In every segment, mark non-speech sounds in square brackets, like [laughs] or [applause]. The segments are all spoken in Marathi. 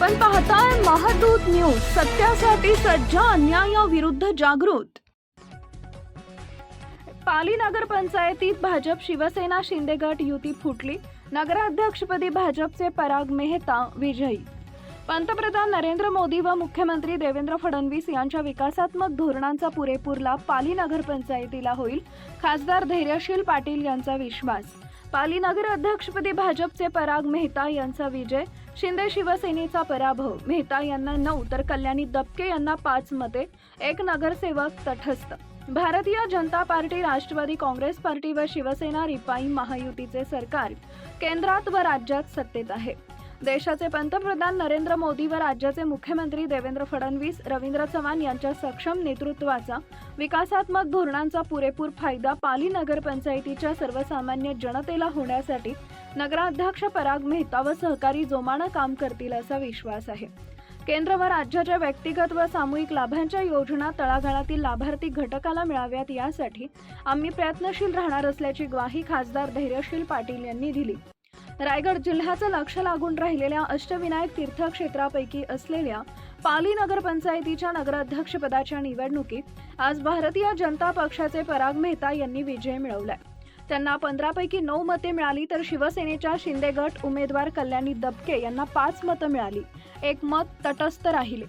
आपण पाहताय महादूत न्यूज सत्यासाठी सज्ज अन्यायाविरुद्ध जागृत. पाली नगरपंचायतीत भाजप शिवसेना शिंदे गट युती फुटली. नगराध्यक्षपदी भाजपचे पराग मेहता विजयी. पंतप्रधान नरेंद्र मोदी व मुख्यमंत्री देवेंद्र फडणवीस यांच्या विकासात्मक धोरणांचा पुरेपूर लाभ पाली नगरपंचायतीला होईल. खासदार धैर्यशील पाटील यांचा विश्वास. पाली नगर अध्यक्षपदी भाजपचे पराग मेहता यांचा विजय. शिंदे शिवसेनेचा पराभव मेहता यांना नऊ तर कल्याणी दबके यांना पाच मते एक नगरसेवक तटस्थ. Bharatiya Janata party Rashtrawadi Congress party व शिवसेना रिपाई महायुतीचे सरकार केंद्रात व राज्यात सत्तेत आहे. देशाचे पंतप्रधान नरेंद्र मोदी व राज्याचे मुख्यमंत्री देवेंद्र फडणवीस रवींद्र चव्हाण यांच्या सक्षम नेतृत्वाचा विकासात्मक धोरणांचा पुरेपूर फायदा पाली नगरपंचायतीच्या सर्वसामान्य जनतेला होण्यासाठी नगराध्यक्ष पराग मेहता व सहकारी जोमानं काम करतील असा विश्वास आहे. केंद्र व राज्याच्या व्यक्तिगत व सामूहिक लाभांच्या योजना तळागाळातील लाभार्थी घटकाला मिळाव्यात यासाठी आम्ही प्रयत्नशील राहणार असल्याची ग्वाही खासदार धैर्यशील पाटील यांनी दिली. रायगड जिल्ह्याचं लक्ष लागून राहिलेल्या अष्टविनायक तीर्थक्षेत्रापैकी असलेल्या पाली नगरपंचायतीच्या नगराध्यक्षपदाच्या निवडणुकीत आज भारतीय जनता पक्षाचे पराग मेहता यांनी विजय मिळवलाय. त्यांना पंधरापैकी नऊ मते मिळाली तर शिवसेनेच्या शिंदे गट उमेदवार कल्याणी दबके यांना पाच मतं मिळाली. एक मत तटस्थ राहिले.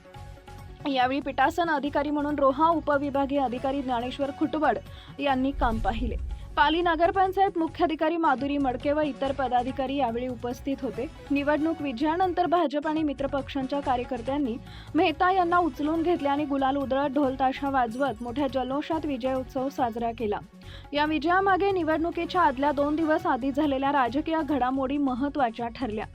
यावेळी पीठासन अधिकारी म्हणून रोहा उपविभागीय अधिकारी ज्ञानेश्वर खुटवड यांनी काम पाहिले. पाली नगरपंचायत मुख्याधिकारी माधुरी मडके व इतर पदाधिकारी यावेळी उपस्थित होते. निवडणूक विजयानंतर भाजप आणि मित्रपक्षांच्या कार्यकर्त्यांनी मेहता यांना उचलून घेतले आणि गुलाल उधळत ढोलताशा वाजवत मोठ्या जल्लोषात विजय उत्सव साजरा केला. या विजयामागे निवडणुकीच्या आदल्या दोन दिवस आधी झालेल्या राजकीय घडामोडी महत्त्वाच्या ठरल्या.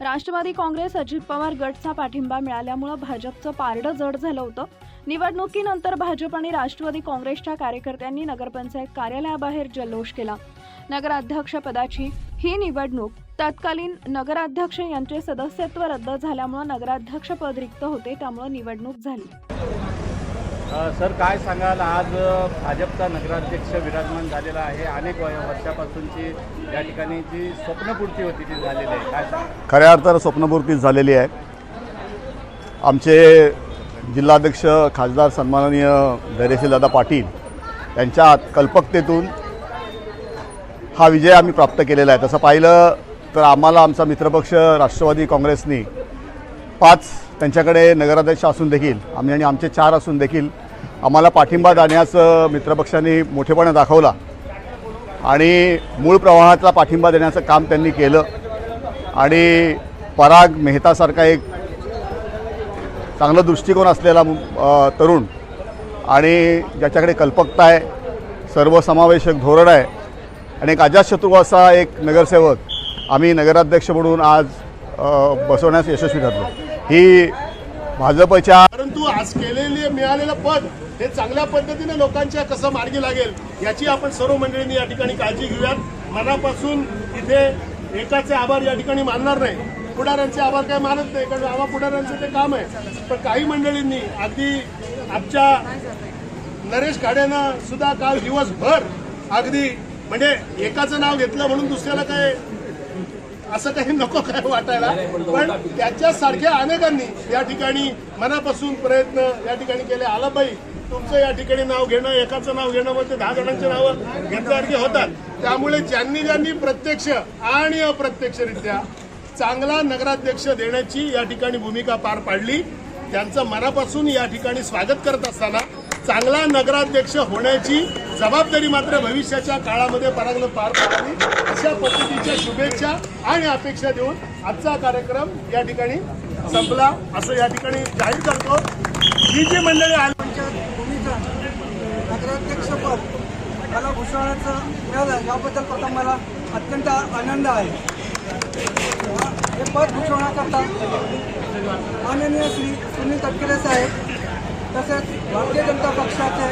राष्ट्रवादी काँग्रेस अजित पवार गटचा पाठिंबा मिळाल्यामुळं भाजपचं पारडं जड झालं होतं. निवडणुकीनंतर भाजप आणि राष्ट्रवादी काँग्रेसच्या कार्यकर्त्यांनी नगरपंचायत कार्यालयाबाहेर जल्लोष केला. नगराध्यक्षपदाची ही निवडणूक तत्कालीन नगराध्यक्ष यांचे सदस्यत्व रद्द झाल्यामुळं नगराध्यक्षपद रिक्त होते त्यामुळं निवडणूक झाली. सर काय सांगाल? आज भाजपचा नगराध्यक्ष विराजमान झालेला आहे. अनेक वर्षापासूनची या ठिकाणी जी स्वप्नपूर्ती होती ती झालेली आहे. काय सांगाल? खऱ्या अर्थानं स्वप्नपूर्ती झालेली आहे. आमचे जिल्हाध्यक्ष खासदार सन्माननीय धैर्यशीलदादा पाटील यांच्या कल्पकतेतून हा विजय आम्ही प्राप्त केलेला आहे. तसं पाहिलं तर आम्हाला आमचा मित्रपक्ष राष्ट्रवादी काँग्रेसनी पाच त्यांच्याकडे नगराध्यक्ष असून देखील आम्ही आणि आमचे चार असून देखील आम्हाला पाठिंबा देण्याचं मित्रपक्षांनी मोठेपणा दाखवला. आणि मूळ प्रवाहातला पाठिंबा देण्याचं काम त्यांनी केलं. आणि पराग मेहतासारखा एक चांगला दृष्टिकोन असलेला तरुण आणि ज्याच्याकडे कल्पकता आहे सर्वसमावेशक धोरण आहे आणि एक अजातशत्रू असा एक नगरसेवक आम्ही नगराध्यक्ष म्हणून आज बसवण्यास यशस्वी ठरलो. ही भाजपच्या परंतु आज केलेले मिळालेलं पद हे चांगल्या पद्धतीने लोकांच्या कसं मार्गी लागेल याची आपण सर्व मंडळींनी या ठिकाणी काळजी घेऊयात. मनापासून इथे एकाचे आभार या ठिकाणी मानणार नाही. पुढाऱ्यांचे आभार काय मानत नाही कारण आम्हा पुढाऱ्यांचं ते काम आहे. पण काही मंडळींनी अगदी आमच्या नरेश खाड्यानं सुद्धा काल दिवसभर अगदी म्हणजे एकाचं नाव घेतलं म्हणून दुसऱ्याला काय असं काही नको काय [laughs] वाटायला पण त्याच्यासारख्या अनेकांनी या ठिकाणी मनापासून प्रयत्न या ठिकाणी केले. आलाबाई तुमचं या ठिकाणी नाव घेणं एकाचं नाव घेणं म्हणजे दहा जणांची नावं घेतल्यासारखे होतात. त्यामुळे ज्यांनी ज्यांनी प्रत्यक्ष आणि अप्रत्यक्षरित्या चांगला नगराध्यक्ष देण्याची या ठिकाणी भूमिका पार पाडली त्यांचं मनापासून या ठिकाणी स्वागत करत असताना चांगला नगराध्यक्ष होण्याची जबाबदारी मात्र भविष्याच्या काळामध्ये परागनं पार पाडावी अशा पद्धतीच्या शुभेच्छा आणि अपेक्षा देऊन आजचा कार्यक्रम या ठिकाणी संपला. असं या ठिकाणी जाहीर करतो. ही जी मंडळी आली म्हणजे पंचायत नगराध्यक्षपद मला भूषवण्याचं मिळालं याबद्दल प्रथम मला अत्यंत आनंद आहे. हे पद भूषवण्याकरता माननीय श्री सुनील तटकरे साहेब तसेच भारतीय जनता पक्षाचे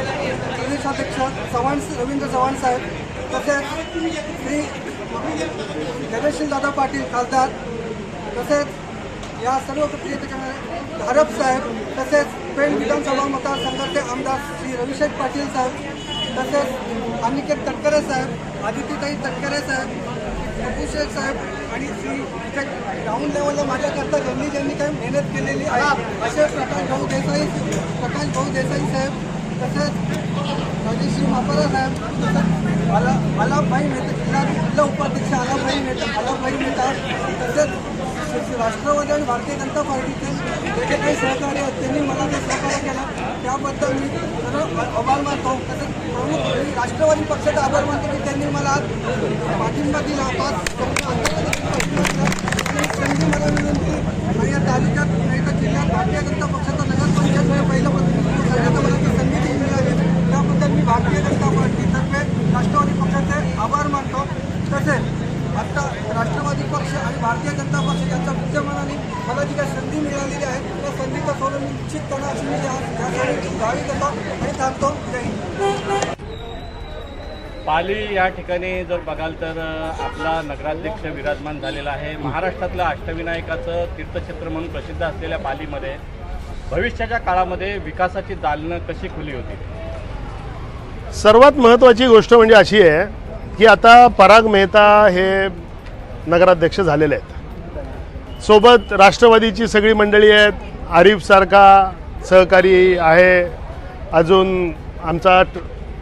प्रदेशाध्यक्ष चव्हाण रवींद्र चव्हाण साहेब तसेच श्री धैर्यशील दादा पाटील खासदार तसेच या सर्व प्रक्रियेच्या धारप साहेब तसेच पेण विधानसभा मतदारसंघाचे आमदार श्री रविशेख पाटील साहेब तसेच अनिकेत तटकरे साहेब आदित्यताई तटकरे साहेब कपूर शेख साहेब आणि श्री त्या ग्राउंड लेवलला माझ्याकरता ज्यांनी ज्यांनी काही मेहनत केलेली आहे असे प्रकाश भाऊ देसाई प्रकाश भाऊ देसाई साहेब तसेच राजेश्री मापारा साहेब तसंच आला आलाभाई मेहता जिल्हा जिल्हा उपाध्यक्ष आलाभाई मेहता आलाभाई मेहता तसेच राष्ट्रवादी आणि भारतीय जनता पार्टीचे जे काही सहकार्य आहेत त्यांनी मला जे सहकार्य केलं. त्याबद्दल मी सर्व आभार मानतो. तसंच प्रमुख मी राष्ट्रवादी पक्षाचा आभार मानतो की त्यांनी मला आज पाठिंबा दिला. पाच संधी मला विनंती आणि या तालुक्यात नाही तर जिल्ह्यात भारतीय जनता पक्षाचा नगरपंचायत पहिलं करण्याचा मला ती संधी मिळाली त्याबद्दल मी भारतीय जनता पार्टीतर्फे राष्ट्रवादी पक्षाचे आभार मानतो. तसेच आत्ता राष्ट्रवादी पक्ष आणि भारतीय जनता पक्ष यांच्या विद्यमानाने मला जी काही संधी मिळालेली आहे त्या संधीचा सोडून मी निश्चितपणे अशी मी या यासाठी गावी देतो आणि थांबतो. जय पाली या ठिकाणी जर बघाल तर आपला नगराध्यक्ष विराजमान झालेला आहे. महाराष्ट्रातलं अष्टविनायकाचं तीर्थक्षेत्र म्हणून प्रसिद्ध असलेल्या पालीमध्ये भविष्याच्या काळामध्ये विकासाची दालनं कशी खुली होती सर्वात महत्त्वाची गोष्ट म्हणजे अशी आहे की आता पराग मेहता हे नगराध्यक्ष झालेले आहेत. सोबत राष्ट्रवादीची सगळी मंडळी आहेत. आरिफसारखा सहकारी आहे. अजून आमचा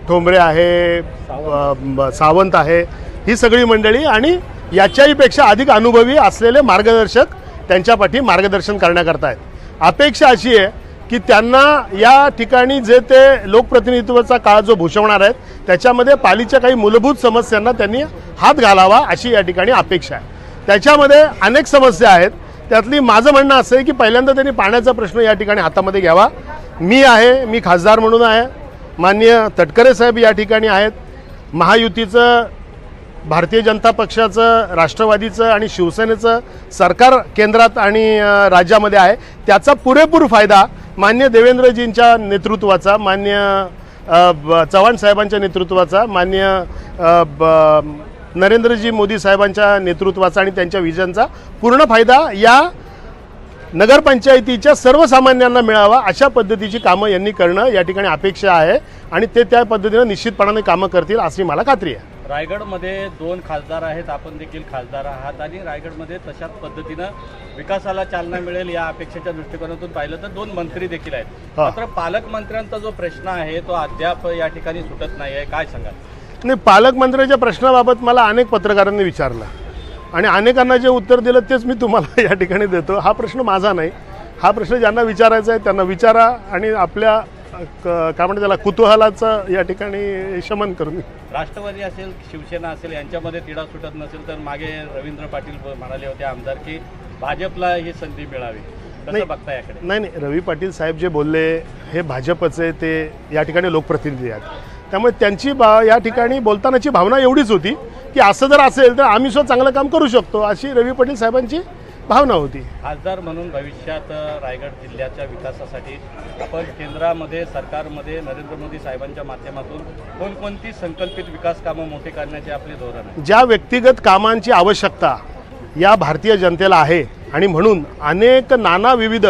ठोंबरे आहे सावंत आहे. ही सगळी मंडळी आणि याच्याहीपेक्षा अधिक अनुभवी असलेले मार्गदर्शक त्यांच्यापाठी मार्गदर्शन करण्याकरता आहेत. अपेक्षा अशी आहे की त्यांना या ठिकाणी जे ते लोकप्रतिनिधित्वाचा काळ जो भूषवणार आहेत त्याच्यामध्ये पालीच्या काही मूलभूत समस्यांना त्यांनी हात घालावा अशी या ठिकाणी अपेक्षा आहे. त्याच्यामध्ये अनेक समस्या आहेत. त्यातली माझं म्हणणं असं आहे की पहिल्यांदा त्यांनी पाण्याचा प्रश्न या ठिकाणी हातामध्ये घ्यावा. मी आहे मी खासदार म्हणून आहे. माननीय तटकरे साहेब या ठिकाणी आहेत. महायुतीचं भारतीय जनता पक्षाचं राष्ट्रवादीचं आणि शिवसेनेचं सरकार केंद्रात आणि राज्यामध्ये आहे. त्याचा पुरेपूर फायदा मान्य देवेंद्रजींच्या नेतृत्वाचा मान्य ब- चव्हाण साहेबांच्या नेतृत्वाचा मान्य ब- नरेंद्रजी मोदी साहेबांच्या नेतृत्वाचा आणि त्यांच्या विजनचा पूर्ण फायदा या नगरपंचायतीच्या सर्वसामान्यांना मिळावा अशा पद्धतीची कामं यांनी करणं या ठिकाणी अपेक्षा आहे आणि ते त्या पद्धतीनं निश्चितपणाने कामं करतील अशी मला खात्री आहे. रायगडमध्ये दोन खासदार आहेत आपण देखील खासदार आहात आणि रायगडमध्ये तशाच पद्धतीनं विकासाला चालना मिळेल या अपेक्षेच्या दृष्टिकोनातून पाहिलं तर दोन मंत्री देखील आहेत. मात्र पालकमंत्र्यांचा जो प्रश्न आहे तो अद्याप या ठिकाणी सुटत नाही आहे काय सांगाल? नाही पालकमंत्र्याच्या प्रश्नाबाबत मला अनेक पत्रकारांनी विचारलं. आणि अनेकांना जे उत्तर दिलं तेच मी तुम्हाला [laughs] या ठिकाणी देतो. हा प्रश्न माझा नाही. हा प्रश्न ज्यांना विचारायचा आहे त्यांना विचारा आणि आपल्या काय म्हणतात त्याला कुतूहलाचं या ठिकाणी शमन करून राष्ट्रवादी असेल शिवसेना असेल यांच्यामध्ये तिढा सुटत नसेल तर मागे रवींद्र पाटील म्हणाले होते आमदार की भाजपला ही संधी मिळावी. नाही नाही. रवी पाटील साहेब जे बोलले हे भाजपचे ते या ठिकाणी लोकप्रतिनिधी आहेत. त्यामुळे त्यांची बा या ठिकाणी बोलतानाची भावना एवढीच होती की असं जर असेल तर आम्ही सुद्धा चांगलं काम करू शकतो अशी रवी पाटील साहेबांची भावना होती. खासदार म्हणून भविष्यात रायगड जिल्ह्याच्या विकासासाठी आपण केंद्रामध्ये सरकारमध्ये नरेंद्र मोदी साहेबांच्या माध्यमातून कोणकोणती संकल्पित विकास कामं मोठी करण्याचे आपले धोरण आहे? ज्या व्यक्तिगत कामांची आवश्यकता या भारतीय जनतेला आहे आणि म्हणून अनेक नाना विविध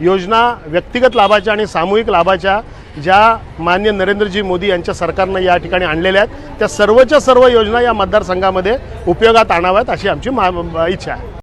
योजना व्यक्तिगत लाभाच्या आणि सामूहिक लाभाच्या ज्या मान्य नरेंद्रजी मोदी यांच्या सरकारनं या ठिकाणी आणलेल्या आहेत त्या सर्वच्या सर्व योजना या मतदारसंघामध्ये उपयोगात आणाव्यात अशी आमची मा इच्छा आहे.